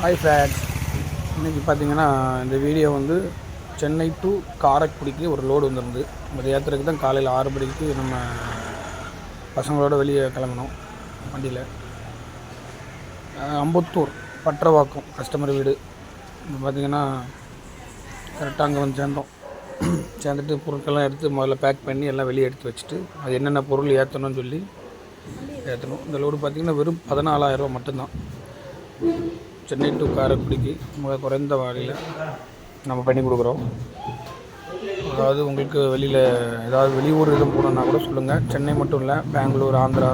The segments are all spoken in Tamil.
ஹாய் ஃப்ரெண்ட்ஸ் இன்றைக்கி பார்த்தீங்கன்னா இந்த வீடியோ வந்து சென்னை டு காரைக்குடிக்கு ஒரு லோடு வந்திருந்து அது ஏற்றுறதுக்கு தான் காலையில் ஆறு மணிக்கு நம்ம பசங்களோட வெளியே கிளம்பணும். வண்டியில். அம்பத்தூர் பற்றவாக்கம் கஸ்டமர் வீடு. இப்போ பார்த்தீங்கன்னா கரெக்டாக அங்கே வந்து சேர்ந்தோம். சேர்ந்துட்டு பொருட்கள்லாம் எடுத்து முதல்ல பேக் பண்ணி எல்லாம் வெளியே எடுத்து வச்சுட்டு அது என்னென்ன பொருள் ஏற்றணும்னு சொல்லி ஏற்றணும் இந்த லோடு பார்த்திங்கன்னா வெறும் பதினாலாயிரரூவா மட்டும்தான். சென்னை டு காரைக்குடிக்கு மிக குறைந்த வாரியில் நம்ம பண்ணி கொடுக்குறோம். அதாவது உங்களுக்கு வெளியில் ஏதாவது வெளியூர் எதுவும் போகணுன்னா கூட சொல்லுங்கள் சென்னை மட்டும் இல்லை பெங்களூர் ஆந்திரா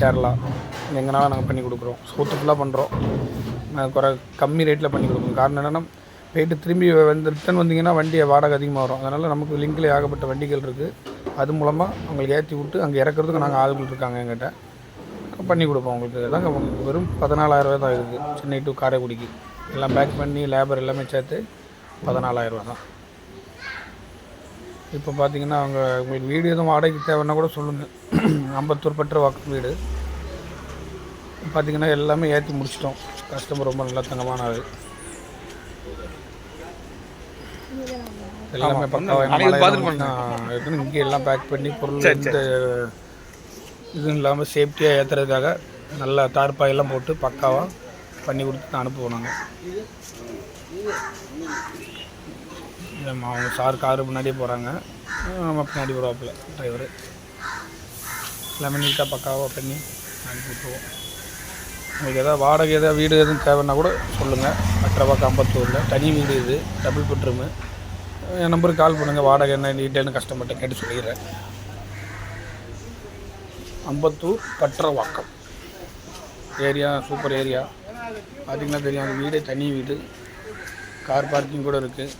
கேரளா எங்கேனாலும் நாங்கள் பண்ணி கொடுக்குறோம். சவுத்து ஃபுல்லாக பண்ணுறோம் நாங்கள் குறை கம்மி ரேட்டில் பண்ணி கொடுக்குறோம். காரணம் என்னென்னா போயிட்டு திரும்பி வந்து ரிட்டன் வந்தீங்கன்னா வண்டியை வாடகை அதிகமாக வரும். அதனால் நமக்கு லிங்கில் ஏகப்பட்ட வண்டிகள் இருக்குது அது மூலமாக அவங்களுக்கு ஏற்றி விட்டு அங்கே இறக்குறதுக்கு நாங்கள் ஆளுகள் இருக்காங்க எங்கிட்ட பண்ணி கொடுப்போம் உங்களுக்கு. அதாங்க உங்களுக்கு வெறும் பதினாலாயிரரூவா தான் இருக்குது. சென்னை டு காரைக்குடிக்கு. எல்லாம் பேக் பண்ணி லேபர் எல்லாமே சேர்த்து பதினாலாயிரரூவா தான். இப்போ பார்த்தீங்கன்னா அவங்க உங்களுக்கு வீடு எதுவும் வாடகைக்கு தேவைன்னா கூட சொல்லுங்கள் அம்பத்தூர் பற்ற வாக்கு வீடு. பார்த்தீங்கன்னா எல்லாமே ஏற்றி முடிச்சிட்டோம். கஸ்டமர் ரொம்ப நல்லா தங்கமான ஆள் எல்லாமே இருக்குன்னு இங்கே எல்லாம் பேக் பண்ணி பொருள் இதுவும் இல்லாமல் சேஃப்டியாக ஏற்றுறதுக்காக நல்லா தார்பாயெல்லாம் போட்டு பக்காவாக பண்ணி கொடுத்து தான் அனுப்புவோம் நாங்கள் அவங்க சார் காரு முன்னாடியே போகிறாங்க நம்ம பின்னாடி வருவாப்பில் டிரைவரு எல்லாமே நீட்டாக பக்காவாக பண்ணி அனுப்பி விட்டுருவோம். உங்களுக்கு எதாவது வாடகை எதாவது வீடு எதுவும் தேவைன்னா கூட சொல்லுங்கள் அக்கரவாக்கு காம்பத்தூரில் தனி வீடு இது டபுள் பெட்ரூமு என் நம்பருக்கு கால் பண்ணுங்கள் வாடகை என்ன டீட்டெயில்னு கஸ்டமர்கிட்ட கேட்டு சொல்லிடுறேன். Ambattur Pattaravakkam area super area பார்த்திங்கன்னா தெரியும் அந்த வீடே தனி வீடு. கார் பார்க்கிங் கூட இருக்குது